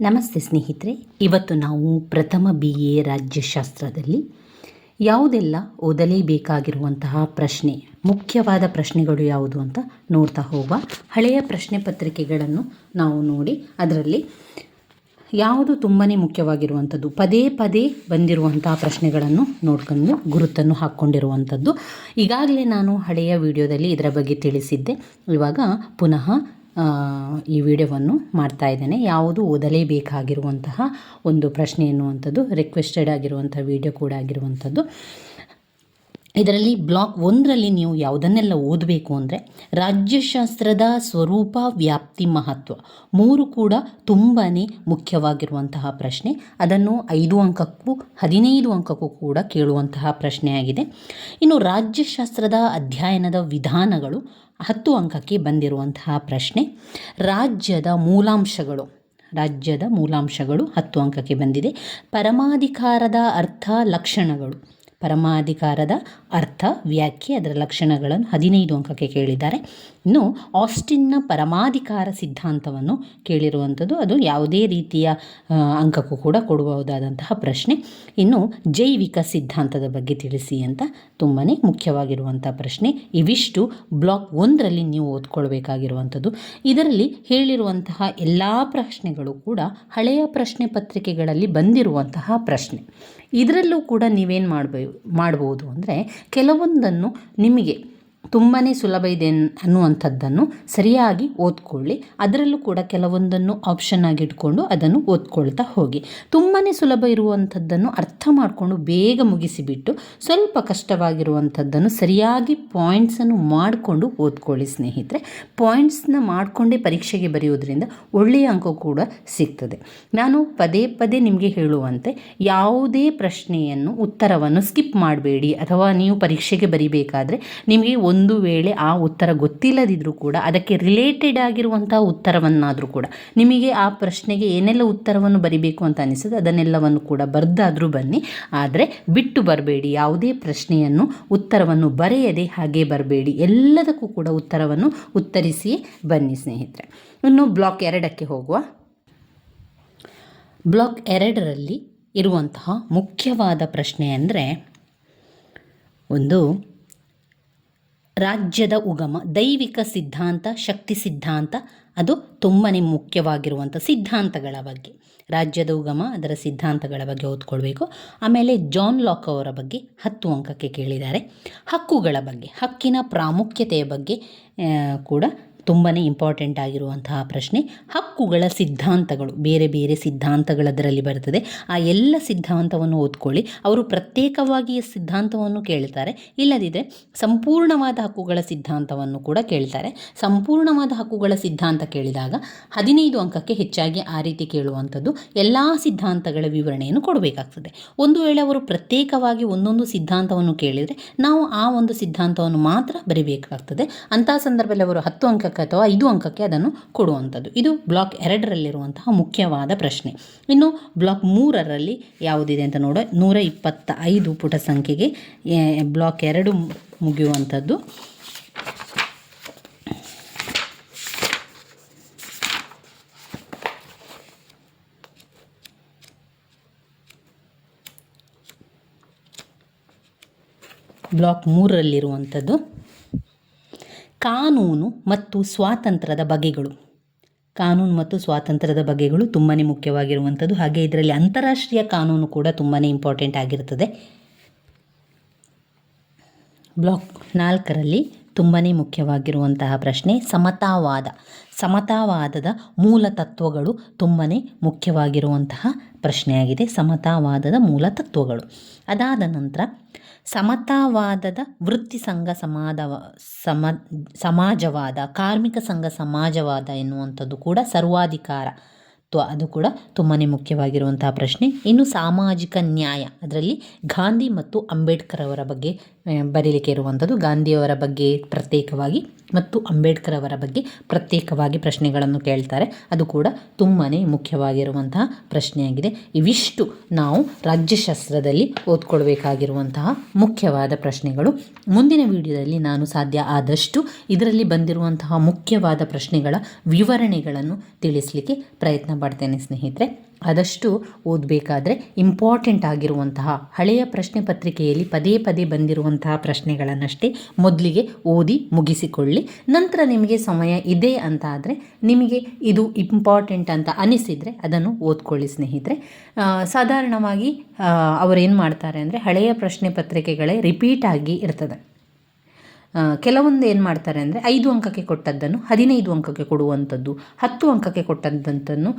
ನಮಸ್ತೆ ಸ್ನೇಹಿತರೆ. ಇವತ್ತು ನಾವು ಪ್ರಥಮ ಬಿ ಎ ರಾಜ್ಯಶಾಸ್ತ್ರದಲ್ಲಿ ಯಾವುದೆಲ್ಲ ಓದಲೇಬೇಕಾಗಿರುವಂತಹ ಪ್ರಶ್ನೆ, ಮುಖ್ಯವಾದ ಪ್ರಶ್ನೆಗಳು ಯಾವುದು ಅಂತ ನೋಡ್ತಾ ಹೋಗುವ ಹಳೆಯ ಪ್ರಶ್ನೆ ಪತ್ರಿಕೆಗಳನ್ನು ನಾವು ನೋಡಿ ಅದರಲ್ಲಿ ಯಾವುದು ತುಂಬಾ ಮುಖ್ಯವಾಗಿರುವಂಥದ್ದು, ಪದೇ ಪದೇ ಬಂದಿರುವಂತಹ ಪ್ರಶ್ನೆಗಳನ್ನು ನೋಡ್ಕೊಂಡು ಗುರುತನ್ನು ಹಾಕ್ಕೊಂಡಿರುವಂಥದ್ದು. ಈಗಾಗಲೇ ನಾನು ಹಳೆಯ ವಿಡಿಯೋದಲ್ಲಿ ಇದರ ಬಗ್ಗೆ ತಿಳಿಸಿದ್ದೆ. ಇವಾಗ ಪುನಃ ಈ ವಿಡಿಯೋವನ್ನು ಮಾಡ್ತಾ ಇದ್ದೇನೆ. ಯಾವುದು ಓದಲೇಬೇಕಾಗಿರುವಂತಹ ಒಂದು ಪ್ರಶ್ನೆ ಎನ್ನುವಂಥದ್ದು ರಿಕ್ವೆಸ್ಟೆಡ್ ಆಗಿರುವಂಥ ವಿಡಿಯೋ ಕೂಡ ಆಗಿರುವಂಥದ್ದು. ಇದರಲ್ಲಿ ಬ್ಲಾಕ್ ಒಂದರಲ್ಲಿ ನೀವು ಯಾವುದನ್ನೆಲ್ಲ ಓದಬೇಕು ಅಂದರೆ ರಾಜ್ಯಶಾಸ್ತ್ರದ ಸ್ವರೂಪ, ವ್ಯಾಪ್ತಿ, ಮಹತ್ವ ಮೂರು ಕೂಡ ತುಂಬಾ ಮುಖ್ಯವಾಗಿರುವಂತಹ ಪ್ರಶ್ನೆ. ಅದನ್ನು ಐದು ಅಂಕಕ್ಕೂ, ಹದಿನೈದು ಅಂಕಕ್ಕೂ ಕೂಡ ಕೇಳುವಂತಹ ಪ್ರಶ್ನೆಯಾಗಿದೆ. ಇನ್ನು ರಾಜ್ಯಶಾಸ್ತ್ರದ ಅಧ್ಯಯನದ ವಿಧಾನಗಳು ಹತ್ತು ಅಂಕಕ್ಕೆ ಬಂದಿರುವಂತಹ ಪ್ರಶ್ನೆ. ರಾಜ್ಯದ ಮೂಲಾಂಶಗಳು. ರಾಜ್ಯದ ಮೂಲಾಂಶಗಳು ಹತ್ತು ಅಂಕಕ್ಕೆ ಬಂದಿದೆ. ಪರಮಾಧಿಕಾರದ ಅರ್ಥ ಲಕ್ಷಣಗಳು. ಪರಮಾಧಿಕಾರದ ಅರ್ಥ, ವ್ಯಾಖ್ಯೆ, ಅದರ ಲಕ್ಷಣಗಳನ್ನು ಹದಿನೈದು ಅಂಕಕ್ಕೆ ಕೇಳಿದ್ದಾರೆ. ಇನ್ನು ಆಸ್ಟಿನ್ನ ಪರಮಾಧಿಕಾರ ಸಿದ್ಧಾಂತವನ್ನು ಕೇಳಿರುವಂಥದ್ದು ಅದು ಯಾವುದೇ ರೀತಿಯ ಅಂಕಕ್ಕೂ ಕೂಡ ಕೊಡಬಹುದಾದಂತಹ ಪ್ರಶ್ನೆ. ಇನ್ನು ಜೈವಿಕ ಸಿದ್ಧಾಂತದ ಬಗ್ಗೆ ತಿಳಿಸಿ ಅಂತ ತುಂಬಾ ಮುಖ್ಯವಾಗಿರುವಂಥ ಪ್ರಶ್ನೆ. ಇವಿಷ್ಟು ಬ್ಲಾಕ್ ಒಂದರಲ್ಲಿ ನೀವು ಓದ್ಕೊಳ್ಬೇಕಾಗಿರುವಂಥದ್ದು. ಇದರಲ್ಲಿ ಹೇಳಿರುವಂತಹ ಎಲ್ಲ ಪ್ರಶ್ನೆಗಳು ಕೂಡ ಹಳೆಯ ಪ್ರಶ್ನೆ ಪತ್ರಿಕೆಗಳಲ್ಲಿ ಬಂದಿರುವಂತಹ ಪ್ರಶ್ನೆ. ಇದರಲ್ಲೂ ಕೂಡ ನೀವೇನು ಮಾಡಬೇ ಮಾಡಬಹುದು ಅಂದರೆ ಕೆಲವೊಂದನ್ನು ನಿಮಗೆ ತುಂಬಾ ಸುಲಭ ಇದೆ ಅನ್- ಅನ್ನುವಂಥದ್ದನ್ನು ಸರಿಯಾಗಿ ಓದ್ಕೊಳ್ಳಿ. ಅದರಲ್ಲೂ ಕೂಡ ಕೆಲವೊಂದನ್ನು ಆಪ್ಷನ್ ಆಗಿ ಇಟ್ಕೊಂಡು ಅದನ್ನು ಓದ್ಕೊಳ್ತಾ ಹೋಗಿ. ತುಂಬಾ ಸುಲಭ ಇರುವಂಥದ್ದನ್ನು ಅರ್ಥ ಮಾಡಿಕೊಂಡು ಬೇಗ ಮುಗಿಸಿಬಿಟ್ಟು ಸ್ವಲ್ಪ ಕಷ್ಟವಾಗಿರುವಂಥದ್ದನ್ನು ಸರಿಯಾಗಿ ಪಾಯಿಂಟ್ಸನ್ನು ಮಾಡಿಕೊಂಡು ಓದ್ಕೊಳ್ಳಿ ಸ್ನೇಹಿತರೆ. ಪಾಯಿಂಟ್ಸ್ನ ಮಾಡಿಕೊಂಡೇ ಪರೀಕ್ಷೆಗೆ ಬರೆಯೋದ್ರಿಂದ ಒಳ್ಳೆಯ ಅಂಕ ಕೂಡ ಸಿಗ್ತದೆ. ನಾನು ಪದೇ ಪದೇ ನಿಮಗೆ ಹೇಳುವಂತೆ ಯಾವುದೇ ಪ್ರಶ್ನೆಯನ್ನು, ಉತ್ತರವನ್ನು ಸ್ಕಿಪ್ ಮಾಡಬೇಡಿ. ಅಥವಾ ನೀವು ಪರೀಕ್ಷೆಗೆ ಬರಿಬೇಕಾದ್ರೆ ನಿಮಗೆ ಒಂದು ವೇಳೆ ಆ ಉತ್ತರ ಗೊತ್ತಿಲ್ಲದಿದ್ದರೂ ಕೂಡ, ಅದಕ್ಕೆ ರಿಲೇಟೆಡ್ ಆಗಿರುವಂತಹ ಉತ್ತರವನ್ನಾದರೂ ಕೂಡ, ನಿಮಗೆ ಆ ಪ್ರಶ್ನೆಗೆ ಏನೆಲ್ಲ ಉತ್ತರವನ್ನು ಬರಿಬೇಕು ಅಂತ ಅನಿಸ್ತದೆ ಅದನ್ನೆಲ್ಲವನ್ನು ಕೂಡ ಬರೆದಾದರೂ ಬನ್ನಿ. ಆದರೆ ಬಿಟ್ಟು ಬರಬೇಡಿ, ಯಾವುದೇ ಪ್ರಶ್ನೆಯನ್ನು ಉತ್ತರವನ್ನು ಬರೆಯದೆ ಹಾಗೆ ಬರಬೇಡಿ. ಎಲ್ಲದಕ್ಕೂ ಕೂಡ ಉತ್ತರವನ್ನು ಉತ್ತರಿಸಿ ಬನ್ನಿ ಸ್ನೇಹಿತರೆ. ಇನ್ನು ಬ್ಲಾಕ್ ಎರಡಕ್ಕೆ ಹೋಗುವ. ಬ್ಲಾಕ್ ಎರಡರಲ್ಲಿ ಇರುವಂತಹ ಮುಖ್ಯವಾದ ಪ್ರಶ್ನೆ ಅಂದರೆ ಒಂದು ರಾಜ್ಯದ ಉಗಮ, ದೈವಿಕ ಸಿದ್ಧಾಂತ, ಶಕ್ತಿ ಸಿದ್ಧಾಂತ, ಅದು ತುಂಬಾ ಮುಖ್ಯವಾಗಿರುವಂಥ ಸಿದ್ಧಾಂತಗಳ ಬಗ್ಗೆ. ರಾಜ್ಯದ ಉಗಮ, ಅದರ ಸಿದ್ಧಾಂತಗಳ ಬಗ್ಗೆ ಓದ್ಕೊಳ್ಬೇಕು. ಆಮೇಲೆ ಜಾನ್ ಲಾಕ್ ಅವರ ಬಗ್ಗೆ ಹತ್ತು ಅಂಕಕ್ಕೆ ಕೇಳಿದ್ದಾರೆ. ಹಕ್ಕುಗಳ ಬಗ್ಗೆ, ಹಕ್ಕಿನ ಪ್ರಾಮುಖ್ಯತೆಯ ಬಗ್ಗೆ ಕೂಡ ತುಂಬಾ ಇಂಪಾರ್ಟೆಂಟ್ ಆಗಿರುವಂತಹ ಪ್ರಶ್ನೆ, ಹಕ್ಕುಗಳ ಸಿದ್ಧಾಂತಗಳು, ಬೇರೆ ಬೇರೆ ಸಿದ್ಧಾಂತಗಳದರಲ್ಲಿ ಬರ್ತದೆ. ಆ ಎಲ್ಲ ಸಿದ್ಧಾಂತವನ್ನು ಓದ್ಕೊಳ್ಳಿ. ಅವರು ಪ್ರತ್ಯೇಕವಾಗಿ ಸಿದ್ಧಾಂತವನ್ನು ಕೇಳ್ತಾರೆ. ಇಲ್ಲದಿದ್ದರೆ ಸಂಪೂರ್ಣವಾದ ಹಕ್ಕುಗಳ ಸಿದ್ಧಾಂತವನ್ನು ಕೂಡ ಕೇಳ್ತಾರೆ. ಸಂಪೂರ್ಣವಾದ ಹಕ್ಕುಗಳ ಸಿದ್ಧಾಂತ ಕೇಳಿದಾಗ ಹದಿನೈದು ಅಂಕಕ್ಕೆ ಹೆಚ್ಚಾಗಿ ಆ ರೀತಿ ಕೇಳುವಂಥದ್ದು ಎಲ್ಲ ಸಿದ್ಧಾಂತಗಳ ವಿವರಣೆಯನ್ನು ಕೊಡಬೇಕಾಗ್ತದೆ. ಒಂದು ವೇಳೆ ಅವರು ಪ್ರತ್ಯೇಕವಾಗಿ ಒಂದೊಂದು ಸಿದ್ಧಾಂತವನ್ನು ಕೇಳಿದರೆ ನಾವು ಆ ಒಂದು ಸಿದ್ಧಾಂತವನ್ನು ಮಾತ್ರ ಬರಿಬೇಕಾಗ್ತದೆ. ಅಂತಹ ಸಂದರ್ಭದಲ್ಲಿ ಅವರು ಹತ್ತು ಅಂಕಕ್ಕೆ ಅಥವಾ ಐದು ಅಂಕಕ್ಕೆ ಅದನ್ನು ಕೊಡುವಂಥದ್ದು. ಇದು ಬ್ಲಾಕ್ ಎರಡರಲ್ಲಿರುವಂತಹ ಮುಖ್ಯವಾದ ಪ್ರಶ್ನೆ. ಇನ್ನು ಬ್ಲಾಕ್ ಮೂರರಲ್ಲಿ ಯಾವುದಿದೆ ಅಂತ ನೋಡೋ ನೂರ ಇಪ್ಪತ್ತ ಐದು ಪುಟ ಸಂಖ್ಯೆಗೆ ಬ್ಲಾಕ್ ಎರಡು ಮುಗಿಯುವಂಥದ್ದು. ಬ್ಲಾಕ್ ಮೂರರಲ್ಲಿರುವಂಥದ್ದು. ಕಾನೂನು ಮತ್ತು ಸ್ವಾತಂತ್ರ್ಯದ ಬಗೆಗಳು. ಕಾನೂನು ಮತ್ತು ಸ್ವಾತಂತ್ರ್ಯದ ಬಗೆಗಳು ತುಂಬಾ ಮುಖ್ಯವಾಗಿರುವಂಥದ್ದು. ಹಾಗೆ ಇದರಲ್ಲಿ ಅಂತಾರಾಷ್ಟ್ರೀಯ ಕಾನೂನು ಕೂಡ ತುಂಬಾ ಇಂಪಾರ್ಟೆಂಟ್ ಆಗಿರ್ತದೆ ಬ್ಲಾಕ್ ನಾಲ್ಕರಲ್ಲಿ ತುಂಬಾ ಮುಖ್ಯವಾಗಿರುವಂತಹ ಪ್ರಶ್ನೆ, ಸಮತಾವಾದ. ಸಮತಾವಾದದ ಮೂಲ ತತ್ವಗಳು ತುಂಬಾ ಮುಖ್ಯವಾಗಿರುವಂತಹ ಪ್ರಶ್ನೆಯಾಗಿದೆ. ಸಮತಾವಾದದ ಮೂಲ ತತ್ವಗಳು. ಅದಾದ ನಂತರ ಸಮತಾವಾದದ ವೃತ್ತಿ ಸಂಘ ಸಮಾದವ, ಸಮ, ಸಮಾಜವಾದ, ಕಾರ್ಮಿಕ ಸಂಘ ಸಮಾಜವಾದ ಎನ್ನುವಂಥದ್ದು ಕೂಡ ಸರ್ವಾಧಿಕಾರ. ತ್ವ, ಅದು ಕೂಡ ತುಂಬಾ ಮುಖ್ಯವಾಗಿರುವಂತಹ ಪ್ರಶ್ನೆ. ಇನ್ನು ಸಾಮಾಜಿಕ ನ್ಯಾಯ, ಅದರಲ್ಲಿ ಗಾಂಧಿ ಮತ್ತು ಅಂಬೇಡ್ಕರ್ ಅವರ ಬಗ್ಗೆ ಬರೀಲಿಕ್ಕೆ ಇರುವಂಥದ್ದು ಗಾಂಧಿಯವರ ಬಗ್ಗೆ ಪ್ರತ್ಯೇಕವಾಗಿ ಮತ್ತು ಅಂಬೇಡ್ಕರ್ ಅವರ ಬಗ್ಗೆ ಪ್ರತ್ಯೇಕವಾಗಿ ಪ್ರಶ್ನೆಗಳನ್ನು ಕೇಳ್ತಾರೆ. ಅದು ಕೂಡ ತುಂಬಾ ಮುಖ್ಯವಾಗಿರುವಂತಹ ಪ್ರಶ್ನೆಯಾಗಿದೆ. ಇವಿಷ್ಟು ನಾವು ರಾಜ್ಯಶಾಸ್ತ್ರದಲ್ಲಿ ಓದ್ಕೊಳ್ಬೇಕಾಗಿರುವಂತಹ ಮುಖ್ಯವಾದ ಪ್ರಶ್ನೆಗಳು. ಮುಂದಿನ ವಿಡಿಯೋದಲ್ಲಿ ನಾನು ಸಾಧ್ಯ ಆದಷ್ಟು ಇದರಲ್ಲಿ ಬಂದಿರುವಂತಹ ಮುಖ್ಯವಾದ ಪ್ರಶ್ನೆಗಳ ವಿವರಣೆಗಳನ್ನು ತಿಳಿಸಲಿಕ್ಕೆ ಪ್ರಯತ್ನ ಪಡ್ತೇನೆ ಸ್ನೇಹಿತರೆ. ಆದಷ್ಟು ಓದಬೇಕಾದ್ರೆ ಇಂಪಾರ್ಟೆಂಟ್ ಆಗಿರುವಂತಹ ಹಳೆಯ ಪ್ರಶ್ನೆ ಪತ್ರಿಕೆಯಲ್ಲಿ ಪದೇ ಪದೇ ಬಂದಿರುವಂತಹ ಪ್ರಶ್ನೆಗಳನ್ನಷ್ಟೇ ಮೊದಲಿಗೆ ಓದಿ ಮುಗಿಸಿಕೊಳ್ಳಿ. ನಂತರ ನಿಮಗೆ ಸಮಯ ಇದೆ ಅಂತ ಆದರೆ ನಿಮಗೆ ಇದು ಇಂಪಾರ್ಟೆಂಟ್ ಅಂತ ಅನಿಸಿದರೆ ಅದನ್ನು ಓದ್ಕೊಳ್ಳಿ ಸ್ನೇಹಿತರೆ. ಸಾಧಾರಣವಾಗಿ ಅವರೇನು ಮಾಡ್ತಾರೆ ಅಂದರೆ ಹಳೆಯ ಪ್ರಶ್ನೆ ಪತ್ರಿಕೆಗಳೇ ರಿಪೀಟ್ ಆಗಿ ಇರ್ತದೆ. ಕೆಲವೊಂದು ಏನು ಮಾಡ್ತಾರೆ ಅಂದರೆ ಐದು ಅಂಕಕ್ಕೆ ಕೊಟ್ಟದ್ದನ್ನು, ಹದಿನೈದು ಅಂಕಕ್ಕೆ ಕೊಡುವಂಥದ್ದು, ಹತ್ತು ಅಂಕಕ್ಕೆ ಕೊಟ್ಟದ್ದಂಥದ್ದನ್ನು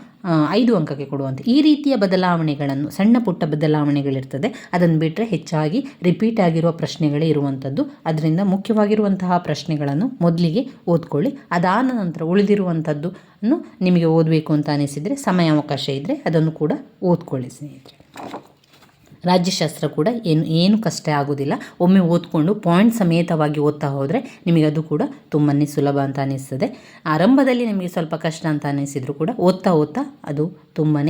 ಐದು ಅಂಕಕ್ಕೆ ಕೊಡುವಂಥ ಈ ರೀತಿಯ ಬದಲಾವಣೆಗಳನ್ನು, ಸಣ್ಣ ಪುಟ್ಟ ಬದಲಾವಣೆಗಳಿರ್ತದೆ, ಅದನ್ನು ಬಿಟ್ಟರೆ ಹೆಚ್ಚಾಗಿ ರಿಪೀಟ್ ಆಗಿರುವ ಪ್ರಶ್ನೆಗಳೇ ಇರುವಂಥದ್ದು. ಅದರಿಂದ ಮುಖ್ಯವಾಗಿರುವಂತಹ ಪ್ರಶ್ನೆಗಳನ್ನು ಮೊದಲಿಗೆ ಓದ್ಕೊಳ್ಳಿ, ಅದಾದ ನಂತರ ಉಳಿದಿರುವಂಥದ್ದು ನಿಮಗೆ ಓದಬೇಕು ಅಂತ ಅನಿಸಿದರೆ, ಸಮಯಾವಕಾಶ ಇದ್ದರೆ ಅದನ್ನು ಕೂಡ ಓದ್ಕೊಳ್ಳಿ ಸ್ನೇಹಿತರೆ. ರಾಜ್ಯಶಾಸ್ತ್ರ ಕೂಡ ಏನು ಏನು ಕಷ್ಟ ಆಗೋದಿಲ್ಲ. ಒಮ್ಮೆ ಓದ್ಕೊಂಡು ಪಾಯಿಂಟ್ ಸಮೇತವಾಗಿ ಓದ್ತಾ ಹೋದರೆ ನಿಮಗೆ ಅದು ಕೂಡ ತುಂಬಾ ಸುಲಭ ಅಂತ ಅನ್ನಿಸ್ತದೆ ಆರಂಭದಲ್ಲಿ ನಿಮಗೆ ಸ್ವಲ್ಪ ಕಷ್ಟ ಅಂತ ಅನಿಸಿದರೂ ಕೂಡ ಓದ್ತಾ ಓದ್ತಾ ಅದು ತುಂಬಾ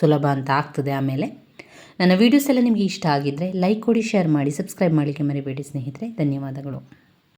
ಸುಲಭ ಅಂತ ಆಗ್ತದೆ ಆಮೇಲೆ. ನನ್ನ ವೀಡಿಯೋಸ್ ಎಲ್ಲ ನಿಮಗೆ ಇಷ್ಟ ಆಗಿದ್ದರೆ ಲೈಕ್ ಕೊಡಿ ಶೇರ್ ಮಾಡಿ ಸಬ್ಸ್ಕ್ರೈಬ್ ಮಾಡಲಿಕ್ಕೆ ಮರಿಬೇಡಿ ಸ್ನೇಹಿತರೆ. ಧನ್ಯವಾದಗಳು.